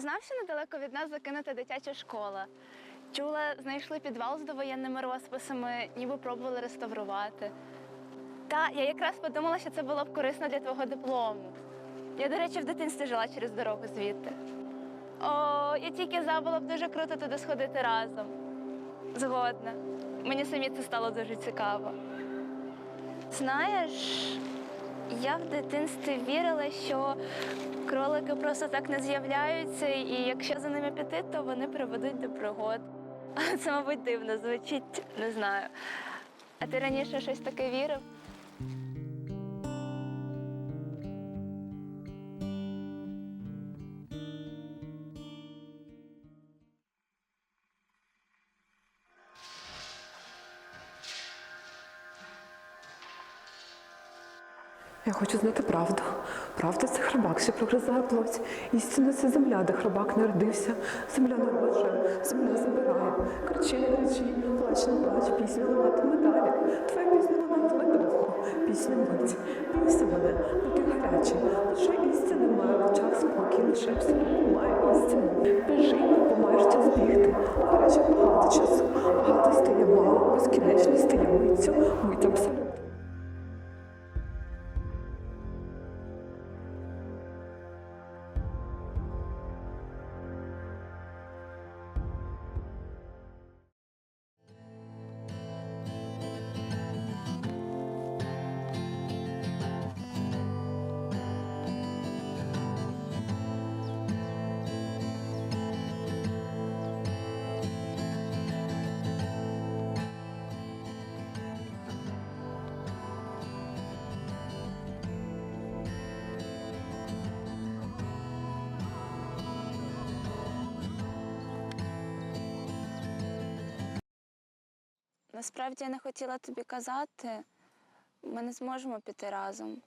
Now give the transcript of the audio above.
Ти знав, що недалеко від нас закинута дитяча школа? Чула, знайшли підвал з довоєнними розписами, ніби пробували реставрувати. Та, я якраз подумала, що це було б корисно для твого диплому. Я, до речі, в дитинстві жила через дорогу звідти. О, я тільки за було б дуже круто туди сходити разом. Згодна. Мені самі це стало дуже цікаво. Знаєш, я в дитинстві вірила, що кролики просто так не з'являються, і якщо за ними піти, то вони приведуть до пригод. Це, мабуть, дивно звучить, не знаю. А ти раніше щось таке вірив? Я хочу знати правду. Правда це хробак, що прогризає плоть. Істина це земля, де хробак народився. Земля народжує, земля забирає. Кричи, не кричи, плач, не плач, пісня лунатиме далі. Твоя пісня лунатиме Насправді я не хотіла тобі казати. Ми не зможемо піти разом.